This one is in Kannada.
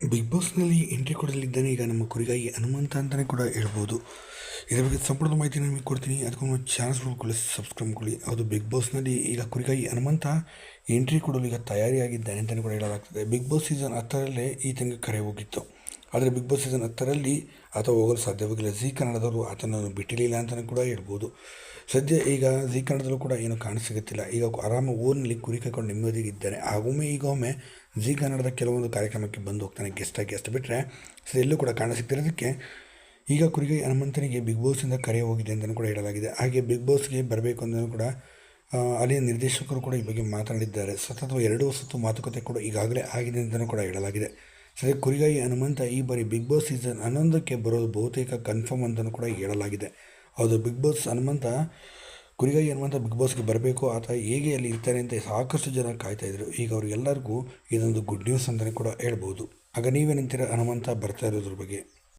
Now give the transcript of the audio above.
ಬಿಗ್ ಬಾಸ್ನಲ್ಲಿ ಎಂಟ್ರಿ ಕೊಡಲಿದ್ದಾನೆ ಈಗ ನಮ್ಮ ಕುರಿಗಾಯಿ ಹನುಮಂತ ಅಂತಲೇ ಕೂಡ ಹೇಳ್ಬೋದು. ಇದರ ಬಗ್ಗೆ ಸಂಪೂರ್ಣ ಮಾಹಿತಿ ನಿಮಗೆ ಕೊಡ್ತೀನಿ. ಅದಕ್ಕೊಂದು ಚಾನ್ಸ್ ನೋಡ್ಕೊಳ್ಳಿ ಸಬ್ಸ್ಕ್ರೈಬ್ ಮಾಡ್ಕೊಳ್ಳಿ ಅದು ಬಿಗ್ ಬಾಸ್ನಲ್ಲಿ ಈಗ ಕುರಿಗಾಯಿ ಹನುಮಂತ ಎಂಟ್ರಿ ಕೊಡಲು ಈಗ ತಯಾರಿಯಾಗಿದ್ದಾನೆ ಅಂತಲೇ ಕೂಡ ಹೇಳಲಾಗ್ತದೆ. ಬಿಗ್ ಬಾಸ್ ಸೀಸನ್ ಹತ್ತರಲ್ಲೇ ಈತನಿಗೆ ಕರೆ ಹೋಗಿತ್ತು. ಆದರೆ ಬಿಗ್ ಬಾಸ್ ಸೀಸನ್ ಹತ್ತರಲ್ಲಿ ಆತ ಹೋಗಲು ಸಾಧ್ಯವಾಗಿಲ್ಲ ಝೀ ಕನ್ನಡದವರು ಆತನನ್ನು ಬಿಟ್ಟಿರಲಿಲ್ಲ ಅಂತಲೂ ಕೂಡ ಹೇಳ್ಬೋದು. ಸದ್ಯ ಈಗ ಜಿ ಕನ್ನಡದಲ್ಲೂ ಕೂಡ ಏನು ಕಾಣಸಿಗುತ್ತಿಲ್ಲ. ಈಗ ಆರಾಮ ಊರಿನಲ್ಲಿ ಕುರಿ ಕೈಕೊಂಡು ನೆಮ್ಮದಿಗಿದ್ದಾನೆ. ಆಗೊಮ್ಮೆ ಈಗೊಮ್ಮೆ ಜಿ ಕನ್ನಡದ ಕೆಲವೊಂದು ಕಾರ್ಯಕ್ರಮಕ್ಕೆ ಬಂದು ಹೋಗ್ತಾನೆ. ಗೆಸ್ಟಾಗಿ ಗೆಸ್ಟ್ ಬಿಟ್ಟರೆ ಸೊ ಎಲ್ಲೂ ಕೂಡ ಕಾಣಸಿಗ್ತಿರೋದಕ್ಕೆ ಈಗ ಕುರಿಗೆ ಹನುಮಂತನಿಗೆ ಬಿಗ್ ಬಾಸಿಂದ ಕರೆ ಹೋಗಿದೆ ಅಂತಲೂ ಕೂಡ ಹೇಳಲಾಗಿದೆ. ಹಾಗೆ ಬಿಗ್ ಬಾಸ್ಗೆ ಬರಬೇಕು ಅಂತಲೂ ಕೂಡ ಅಲ್ಲಿಯ ನಿರ್ದೇಶಕರು ಕೂಡ ಈ ಬಗ್ಗೆ ಮಾತನಾಡಿದ್ದಾರೆ. ಸತತ ಎರಡು ಸತ್ತು ಮಾತುಕತೆ ಕೂಡ ಈಗಾಗಲೇ ಆಗಿದೆ ಅಂತಲೂ ಕೂಡ ಹೇಳಲಾಗಿದೆ. ಸದ್ಯ ಕುರಿಗಾಯಿ ಹನುಮಂತ ಈ ಬಾರಿ ಬಿಗ್ ಬಾಸ್ ಸೀಸನ್ ಹನ್ನೊಂದಕ್ಕೆ ಬರೋದು ಬಹುತೇಕ ಕನ್ಫರ್ಮ್ ಅಂತಲೂ ಕೂಡ ಹೇಳಲಾಗಿದೆ. ಹೌದು, ಬಿಗ್ ಬಾಸ್ ಹನುಮಂತ ಕುರಿಗಾಯಿ ಹನುಮಂತ ಬಿಗ್ ಬಾಸ್ಗೆ ಬರಬೇಕು. ಆತ ಹೇಗೆ ಅಲ್ಲಿ ಇರ್ತಾರೆ ಅಂತ ಸಾಕಷ್ಟು ಜನ ಕಾಯ್ತಾ ಇದ್ರು. ಈಗ ಅವ್ರಿಗೆಲ್ಲರಿಗೂ ಇದೊಂದು ಗುಡ್ ನ್ಯೂಸ್ ಅಂತಲೇ ಕೂಡ ಹೇಳ್ಬೋದು. ಆಗ ನೀವೇನಂತೀರ ಹನುಮಂತ ಬರ್ತಾ ಇರೋದ್ರ ಬಗ್ಗೆ?